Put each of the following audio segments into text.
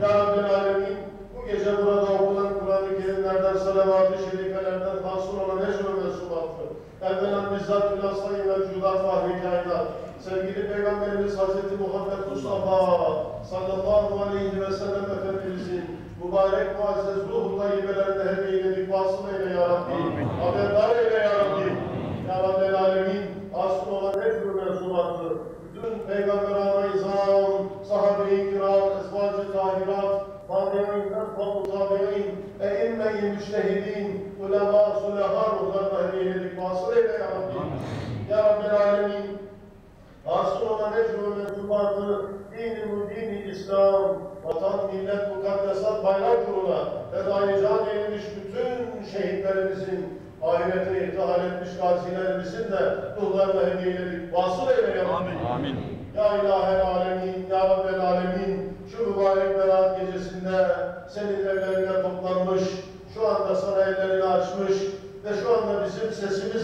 Ya Rabbel Alemin, bu gece burada okunan Kur'an-ı Kerimlerden, salavat-ı şerifelerden hasıl olan ecr ve mensubattır. Evvelen bizzat hülasayı mevcudat fahri kainat. Sevgili Peygamberimiz Hazreti Muhammed Mustafa sallallahu aleyhi ve sellem Efendimizin mübarek muazzez ruh tayyibelerine hediye eyledik. Vasıl eyle ya Rabbi. Haberdar eyle ya Rabbi. Ya Rabbel Alemin, asıl olan ecr ve mensubattır. Bütün Peygamber-i İzam, sahabe-i kiram, ezvacı tahirat, tabi'in, etba'u tabi'in, e'imme-i müştehidin, ulema, sulaha ruhlarına hediye edip vasıl eyle ya Rabbi. Ya Rabbel Alemin, asıl olan ecr ve mensubatı, dini mübini İslam, vatan, millet, mukaddesat, bayrak uğruna fedai can eylemiş bütün şehitlerimizin, ahirete irtihal etmiş gazilerimizin de ruhlarına hediye edip vasıl eyle ya Rabbi. Amin. Ya ilahel alemin, ya Rabbel alemin, şu mübarek berat gecesinde senin evlerine toplanmış, şu anda sana ellerini açmış ve şu anda bizim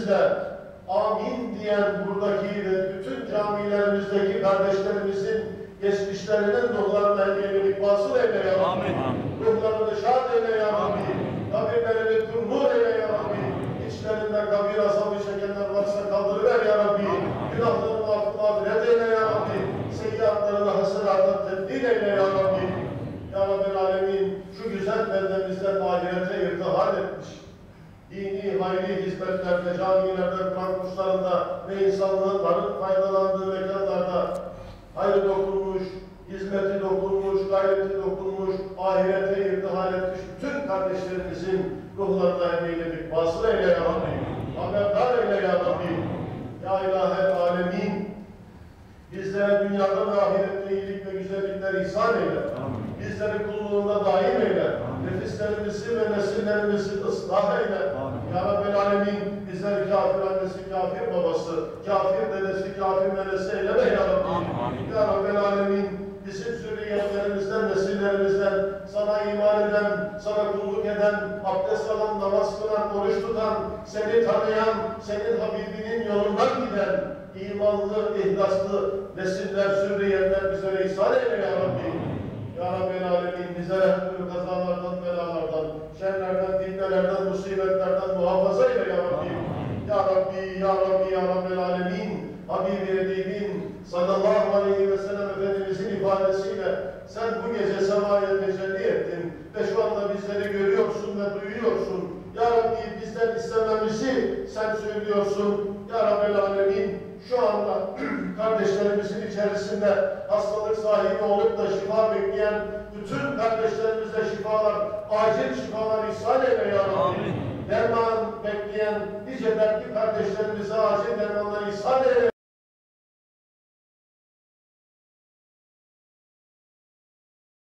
sesimizle amin diyen buradaki ve bütün camilerimizdeki kardeşlerimizin geçmişlerinin ruhlarına hediye edip vasıl eyle ya Rabbi. Ruhlarını şad eyle ya Rabbi. Kabirlerini kurmur eyle ya Rabbi. İçlerinde kabir azabı çekenler varsa kaldırıver ya Rabbi. Günahlarını mağfiret eyle ya Rabbi. Seyyiatlarını hasenata tebdil eyle ya Rabbi. Ya Rabbi Alemin şu güzel beldemizden ahirete etmiş. Dini, hayri hizmetlerde, camilerde, Kur'an kurslarında ve insanların faydalandığı mekanlarda hayrı dokunmuş, hizmeti dokunmuş, gayreti dokunmuş, ahirete irtihal etmiş bütün kardeşlerimizin ruhlarına emeyledik. Vasıl eyle ya Rabbi. Haberdar eyle ya Rabbi. Ya ilahel alemin. Bizlere dünyada ve ahirette iyilik ve güzellikler ihsan eyle. Bizleri kulluğunda daim eyle. Nefislerimizi ve nesillerimizi ıslah eyle. Ya Rabbel Alemin bizleri kafir annesi, kafir babası, kafir dedesi, kafir nenesi eyleme ya Rabbi. Ya Rabbel Alemin bizim zürriyetlerimizden, nesillerimizden sana iman eden, sana kulluk eden, abdest alan, namaz kılan, oruç tutan, seni tanıyan, senin Habibinin yolundan giden, imanlı, ihlaslı nesiller, zürriyetler bizlere ihsan eyle ya Rabbi. Ya Rabbel Alemin bizlere her Ya Rabbi, Ya Rabbel Alemin, Habibi Edibin sallallahu aleyhi ve sellem Efendimizin ifadesiyle sen bu gece semaya tecelli ettin ve şu anda bizleri görüyorsun ve duyuyorsun. Ya Rabbi bizden istememizi sen söylüyorsun. Ya Rabbel Alemin şu anda kardeşlerimizin içerisinde hastalık sahibi olup da şifa bekleyen bütün kardeşlerimize şifalar, acil şifalar ihsan eyle ya Rabbi. Derman bekleyen nice dertli kardeşlerimize acil dermanlar.